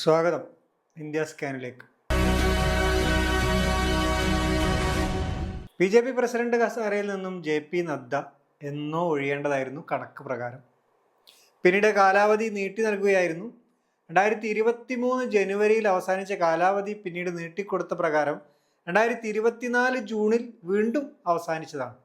സ്വാഗതം. ഇന്ത്യ സ്കാനിലേക്ക്. B J P president കസാരയിൽ നിന്നും ജെ പി നദ്ദ എന്നോ ഒഴിയേണ്ടതായിരുന്നു കണക്ക് പ്രകാരം. പിന്നീട് കാലാവധി നീട്ടി നൽകുകയായിരുന്നു. രണ്ടായിരത്തി ഇരുപത്തി മൂന്ന് ജനുവരിയിൽ അവസാനിച്ച കാലാവധി പിന്നീട് നീട്ടിക്കൊടുത്ത പ്രകാരം രണ്ടായിരത്തി ഇരുപത്തിനാല് ജൂണിൽ വീണ്ടും അവസാനിച്ചതാണ്.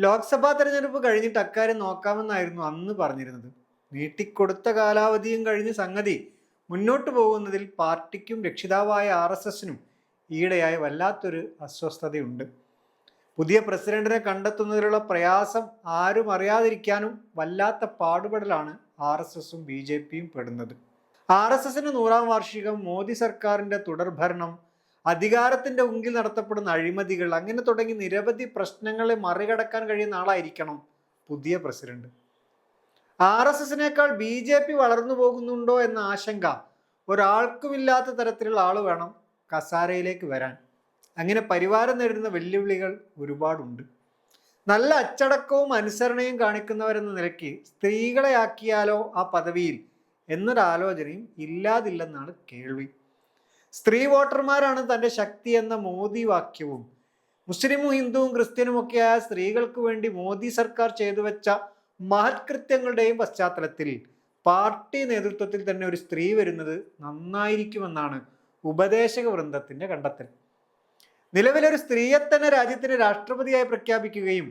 ലോക്സഭാ തെരഞ്ഞെടുപ്പ് കഴിഞ്ഞിട്ട് അക്കാര്യം നോക്കാമെന്നായിരുന്നു അന്ന് പറഞ്ഞിരുന്നത്. നീട്ടിക്കൊടുത്ത കാലാവധിയും കഴിഞ്ഞ് സംഗതി മുന്നോട്ട് പോകുന്നതിൽ പാർട്ടിക്കും രക്ഷിതാവായ ആർ എസ് എസിനും ഈയിടെയായി വല്ലാത്തൊരു അസ്വസ്ഥതയുണ്ട്. പുതിയ പ്രസിഡന്റിനെ കണ്ടെത്തുന്നതിലുള്ള പ്രയാസം ആരും അറിയാതിരിക്കാനും വല്ലാത്ത പാടുപെടലാണ് ആർ എസ് എസും ബി ജെ പിയും പെടുന്നത്. ആർ എസ് എസിന് നൂറാം വാർഷികം മോദി സർക്കാരിന്റെ തുടർഭരണം അധികാരത്തിന്റെ ഉങ്കിൽ നടത്തപ്പെടുന്ന അഴിമതികൾ അങ്ങനെ തുടങ്ങി നിരവധി പ്രശ്നങ്ങളെ മറികടക്കാൻ കഴിയുന്ന ആളായിരിക്കണം പുതിയ പ്രസിഡന്റ്. ആർ എസ് എസിനേക്കാൾ ബി ജെ പി വളർന്നു പോകുന്നുണ്ടോ എന്ന ആശങ്ക ഒരാൾക്കുമില്ലാത്ത തരത്തിലുള്ള ആൾ വേണം കസാരയിലേക്ക് വരാൻ. അങ്ങനെ പരിവാരം നേരിടുന്ന വെല്ലുവിളികൾ ഒരുപാടുണ്ട്. നല്ല അച്ചടക്കവും അനുസരണയും കാണിക്കുന്നവരെന്ന നിലയ്ക്ക് സ്ത്രീകളെ ആക്കിയാലോ ആ പദവിയിൽ എന്നൊരാലോചനയും ഇല്ലാതില്ലെന്നാണ് കേൾവി. സ്ത്രീ വോട്ടർമാരാണ് തന്റെ ശക്തി എന്ന മോദി വാക്യവും. മുസ്ലിമും ഹിന്ദുവും ക്രിസ്ത്യനുമൊക്കെയായ സ്ത്രീകൾക്ക് വേണ്ടി മോദി സർക്കാർ ചെയ്തു വെച്ച മഹത്കൃത്യങ്ങളുടെയും പശ്ചാത്തലത്തിൽ പാർട്ടി നേതൃത്വത്തിൽ തന്നെ ഒരു സ്ത്രീ വരുന്നത് നന്നായിരിക്കുമെന്നാണ് ഉപദേശക വൃന്ദത്തിന്റെ കണ്ടെത്തൽ. നിലവിലൊരു സ്ത്രീയെ തന്നെ രാജ്യത്തിന് രാഷ്ട്രപതിയായി പ്രഖ്യാപിക്കുകയും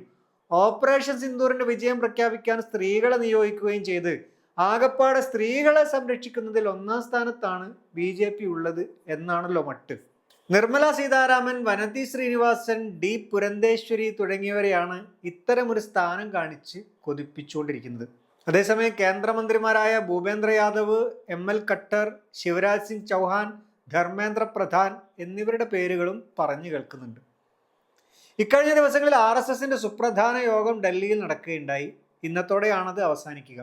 ഓപ്പറേഷൻ സിന്ദൂറിന്റെ വിജയം പ്രഖ്യാപിക്കാൻ സ്ത്രീകളെ നിയോഗിക്കുകയും ചെയ്ത് ആകപ്പാടെ സ്ത്രീകളെ സംരക്ഷിക്കുന്നതിൽ ഒന്നാം സ്ഥാനത്താണ് ബി ഉള്ളത് എന്നാണല്ലോ മട്ട്. നിർമ്മല സീതാരാമൻ വനതി ശ്രീനിവാസൻ ഡി പുരന്തേശ്വരി തുടങ്ങിയവരെയാണ് ഇത്തരമൊരു സ്ഥാനം കാണിച്ച് കൊതിപ്പിച്ചുകൊണ്ടിരിക്കുന്നത്. അതേസമയം കേന്ദ്രമന്ത്രിമാരായ ഭൂപേന്ദ്ര യാദവ് എം എൽ ഖട്ടർ ശിവരാജ് സിംഗ് ചൗഹാൻ ധർമ്മേന്ദ്ര പ്രധാൻ എന്നിവരുടെ പേരുകളും പറഞ്ഞു കേൾക്കുന്നുണ്ട്. ഇക്കഴിഞ്ഞ ദിവസങ്ങളിൽ ആർ എസ് എസിന്റെ സുപ്രധാന യോഗം ഡൽഹിയിൽ നടക്കുകയുണ്ടായി. ഇന്നത്തോടെയാണത് അവസാനിക്കുക.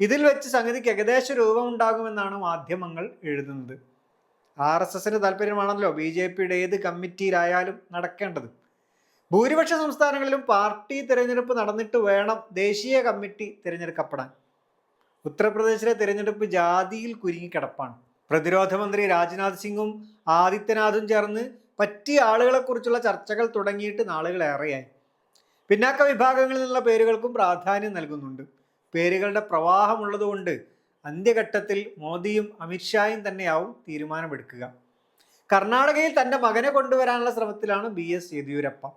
ഇതിൽ വെച്ച് സംഗതിക്ക് ഏകദേശ രൂപമുണ്ടാകുമെന്നാണ് മാധ്യമങ്ങൾ എഴുതുന്നത്. ആർ എസ് എസിന് താല്പര്യമാണല്ലോ ബി ജെ പിയുടെ ഏത് കമ്മിറ്റിയിലായാലും നടക്കേണ്ടത്. ഭൂരിപക്ഷ സംസ്ഥാനങ്ങളിലും പാർട്ടി തിരഞ്ഞെടുപ്പ് നടന്നിട്ട് വേണം ദേശീയ കമ്മിറ്റി തിരഞ്ഞെടുക്കപ്പെടാൻ. ഉത്തർപ്രദേശിലെ തിരഞ്ഞെടുപ്പ് ജാതിയിൽ കുരുങ്ങിക്കിടപ്പാണ്. പ്രതിരോധ മന്ത്രി രാജ്നാഥ് സിംഗും ആദിത്യനാഥും ചേർന്ന് പറ്റിയ ആളുകളെക്കുറിച്ചുള്ള ചർച്ചകൾ തുടങ്ങിയിട്ട് നാളുകളേറെയായി പിന്നാക്ക വിഭാഗങ്ങളിൽ നിന്നുള്ള പേരുകൾക്കും പ്രാധാന്യം നൽകുന്നുണ്ട്. പേരുകളുടെ പ്രവാഹമുള്ളതുകൊണ്ട് അന്ത്യഘട്ടത്തിൽ മോദിയും അമിത്ഷായും തന്നെയാവും തീരുമാനമെടുക്കുക. കർണാടകയിൽ തന്റെ മകനെ കൊണ്ടുവരാനുള്ള ശ്രമത്തിലാണ് ബി എസ് യെദ്യൂരപ്പ.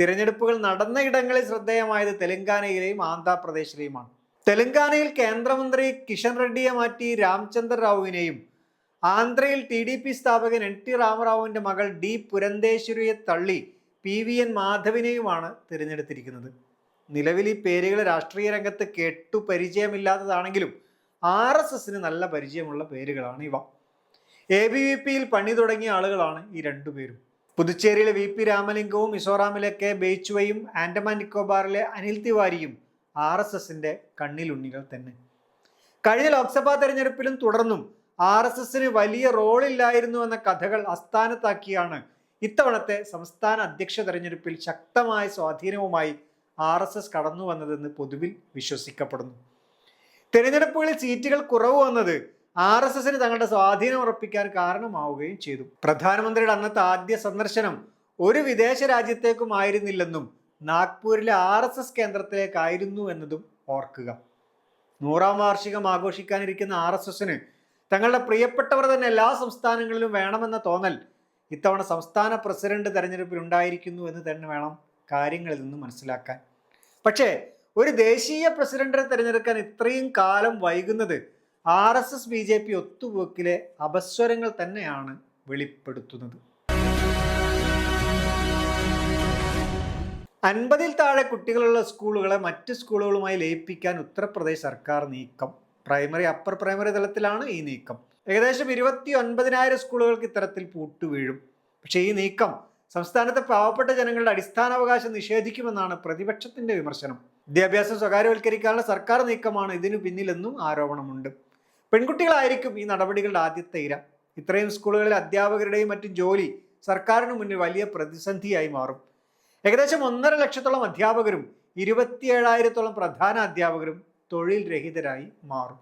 തിരഞ്ഞെടുപ്പുകൾ നടന്ന ഇടങ്ങളിൽ ശ്രദ്ധേയമായത് തെലങ്കാനയിലെയും ആന്ധ്രാപ്രദേശിലെയുമാണ്. തെലങ്കാനയിൽ കേന്ദ്രമന്ത്രി കിഷൻ റെഡ്ഡിയെ മാറ്റി രാംചന്ദ്ര റാവുവിനെയും ആന്ധ്രയിൽ ടി ഡി പി സ്ഥാപകൻ എൻ ടി രാമറാവുവിന്റെ മകൾ ഡി പുരന്തേശ്വരിയെ തള്ളി പി വി എൻ മാധവിനെയുമാണ് തിരഞ്ഞെടുത്തിരിക്കുന്നത്. നിലവിൽ ഈ പേരുകൾ രാഷ്ട്രീയ രംഗത്ത് കേട്ടു പരിചയമില്ലാത്തതാണെങ്കിലും ആർ എസ് എസിന് നല്ല പരിചയമുള്ള പേരുകളാണ് ഇവ. എ ബി വി പിയിൽ പണി തുടങ്ങിയ ആളുകളാണ് ഈ രണ്ടുപേരും പുതുച്ചേരിയിലെ വി പി രാമലിംഗവും മിസോറാമിലെ കെ ബേച്ചുവയും ആൻഡമാൻ നിക്കോബാറിലെ അനിൽ തിവാരിയും ആർ എസ് എസിന്റെ കണ്ണിലുണ്ണികൾ തന്നെ. കഴിഞ്ഞ ലോക്സഭാ തെരഞ്ഞെടുപ്പിലും തുടർന്നും ആർ എസ് എസിന് വലിയ റോളില്ലായിരുന്നു എന്ന കഥകൾ അസ്ഥാനത്താക്കിയാണ് ഇത്തവണത്തെ സംസ്ഥാന അധ്യക്ഷ തെരഞ്ഞെടുപ്പിൽ ശക്തമായ സ്വാധീനവുമായി ആർ എസ് എസ് കടന്നു വന്നതെന്ന് പൊതുവിൽ വിശ്വസിക്കപ്പെടുന്നു. തിരഞ്ഞെടുപ്പുകളിൽ സീറ്റുകൾ കുറവ് വന്നത് ആർ എസ് എസിന് തങ്ങളുടെ സ്വാധീനം ഉറപ്പിക്കാൻ കാരണമാവുകയും ചെയ്തു. പ്രധാനമന്ത്രിയുടെ അന്നത്തെ ആദ്യ സന്ദർശനം ഒരു വിദേശ രാജ്യത്തേക്കും ആയിരുന്നില്ലെന്നും നാഗ്പൂരിലെ ആർ എസ് എസ് കേന്ദ്രത്തിലേക്കായിരുന്നു എന്നതും ഓർക്കുക. നൂറാം വാർഷികം ആഘോഷിക്കാനിരിക്കുന്ന ആർ എസ് എസിന് തങ്ങളുടെ പ്രിയപ്പെട്ടവർ തന്നെ എല്ലാ സംസ്ഥാനങ്ങളിലും വേണമെന്ന തോന്നൽ ഇത്തവണ സംസ്ഥാന പ്രസിഡന്റ് തെരഞ്ഞെടുപ്പിൽ ഉണ്ടായിരിക്കുന്നു എന്ന് തന്നെ വേണം കാര്യങ്ങളിൽ നിന്ന് മനസ്സിലാക്കാൻ. പക്ഷേ ഒരു ദേശീയ പ്രസിഡന്റിനെ തിരഞ്ഞെടുക്കാൻ ഇത്രയും കാലം വൈകുന്നത് R S S B J P ഒത്തുപോക്കിലെ അപസ്വരങ്ങൾ തന്നെയാണ് വെളിപ്പെടുത്തുന്നത്. അൻപതിൽ താഴെ കുട്ടികളുള്ള സ്കൂളുകളെ മറ്റ് സ്കൂളുകളുമായി ലയിപ്പിക്കാൻ ഉത്തർപ്രദേശ് സർക്കാർ നീക്കം. പ്രൈമറി അപ്പർ പ്രൈമറി തലത്തിലാണ് ഈ നീക്കം. ഏകദേശം ഇരുപത്തി ഒൻപതിനായിരം സ്കൂളുകൾക്ക് ഇത്തരത്തിൽ പൂട്ടുവീഴും. പക്ഷേ ഈ നീക്കം സംസ്ഥാനത്തെ പാവപ്പെട്ട ജനങ്ങളുടെ അടിസ്ഥാനാവകാശം നിഷേധിക്കുമെന്നാണ് പ്രതിപക്ഷത്തിന്റെ വിമർശനം. വിദ്യാഭ്യാസം സ്വകാര്യവൽക്കരിക്കാനുള്ള സർക്കാർ നീക്കമാണ് ഇതിനു പിന്നിലെന്നും ആരോപണമുണ്ട്. പെൺകുട്ടികളായിരിക്കും ഈ നടപടികളുടെ ആദ്യത്തെ ഇര. ഇത്രയും സ്കൂളുകളിലെ അധ്യാപകരുടെയും മറ്റും ജോലി സർക്കാരിന് മുന്നിൽ വലിയ പ്രതിസന്ധിയായി മാറും. ഏകദേശം ഒന്നര ലക്ഷത്തോളം അധ്യാപകരും ഇരുപത്തിയേഴായിരത്തോളം പ്രധാന അധ്യാപകരും തൊഴിൽ രഹിതരായി മാറും.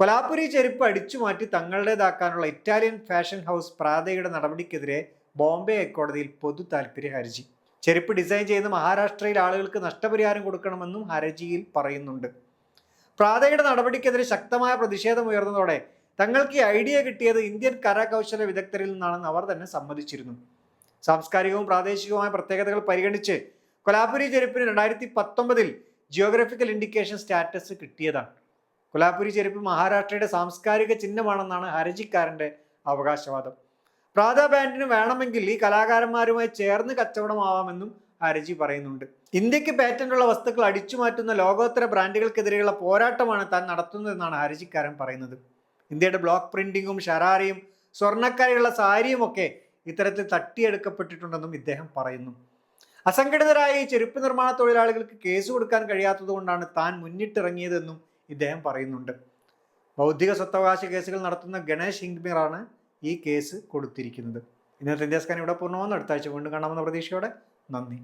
കൊലാപുരി ചെരുപ്പ് അടിച്ചു മാറ്റി തങ്ങളുടേതാക്കാനുള്ള ഇറ്റാലിയൻ ഫാഷൻ ഹൗസ് പ്രാതയുടെ നടപടിക്കെതിരെ ബോംബെ ഹൈക്കോടതിയിൽ പൊതു താൽപര്യ ഹർജി ചെരുപ്പ് ഡിസൈൻ ചെയ്ത് മഹാരാഷ്ട്രയിൽ ആളുകൾക്ക് നഷ്ടപരിഹാരം കൊടുക്കണമെന്നും ഹർജിയിൽ പറയുന്നുണ്ട്. പ്രാതയുടെ നടപടിക്കെതിരെ ശക്തമായ പ്രതിഷേധം ഉയർന്നതോടെ തങ്ങൾക്ക് ഈ ഐഡിയ കിട്ടിയത് ഇന്ത്യൻ കരകൗശല വിദഗ്ധരിൽ നിന്നാണെന്ന് അവർ തന്നെ സമ്മതിച്ചിരുന്നു. സാംസ്കാരികവും പ്രാദേശികവുമായ പ്രത്യേകതകൾ പരിഗണിച്ച് കൊലാപുരി ചെരുപ്പിന് രണ്ടായിരത്തി പത്തൊമ്പതിൽ ജിയോഗ്രഫിക്കൽ ഇൻഡിക്കേഷൻ സ്റ്റാറ്റസ് കിട്ടിയതാണ്. കൊലാപുരി ചെരുപ്പ് മഹാരാഷ്ട്രയുടെ സാംസ്കാരിക ചിഹ്നമാണെന്നാണ് ഹർജിക്കാരന്റെ അവകാശവാദം. പ്രാത ബാൻഡിന് വേണമെങ്കിൽ ഈ കലാകാരന്മാരുമായി ചേർന്ന് കച്ചവടമാവാമെന്നും ഹർജി പറയുന്നുണ്ട്. ഇന്ത്യയ്ക്ക് പാറ്റന്റുള്ള വസ്തുക്കൾ അടിച്ചു മാറ്റുന്ന ലോകോത്തര ബ്രാൻഡുകൾക്കെതിരെയുള്ള പോരാട്ടമാണ് താൻ നടത്തുന്നതെന്നാണ് ഹർജിക്കാരൻ പറയുന്നത്. ഇന്ത്യയുടെ ബ്ലോക്ക് പ്രിന്റിങ്ങും ഷരാറിയും സ്വർണക്കരയുള്ള സാരിയും ഒക്കെ ഇത്തരത്തിൽ തട്ടിയെടുക്കപ്പെട്ടിട്ടുണ്ടെന്നും ഇദ്ദേഹം പറയുന്നു. അസംഘടിതരായ ഈ ചെരുപ്പ് നിർമ്മാണ തൊഴിലാളികൾക്ക് കേസ് കൊടുക്കാൻ കഴിയാത്തതുകൊണ്ടാണ് താൻ മുന്നിട്ടിറങ്ങിയതെന്നും ഇദ്ദേഹം പറയുന്നുണ്ട്. ബൗദ്ധിക സ്വത്തവകാശ കേസുകൾ നടത്തുന്ന ഗണേഷ് ഹിംഗ്മീറാണ് ഈ കേസ് കൊടുത്തിരിക്കുന്നത്. ഇന്നത്തെ ഇന്ത്യസ്കാൻ ഇവിടെ പൂർണമാകുന്നു അടുത്ത ആഴ്ച വീണ്ടും കാണാമെന്ന പ്രതീക്ഷയോടെ നന്ദി.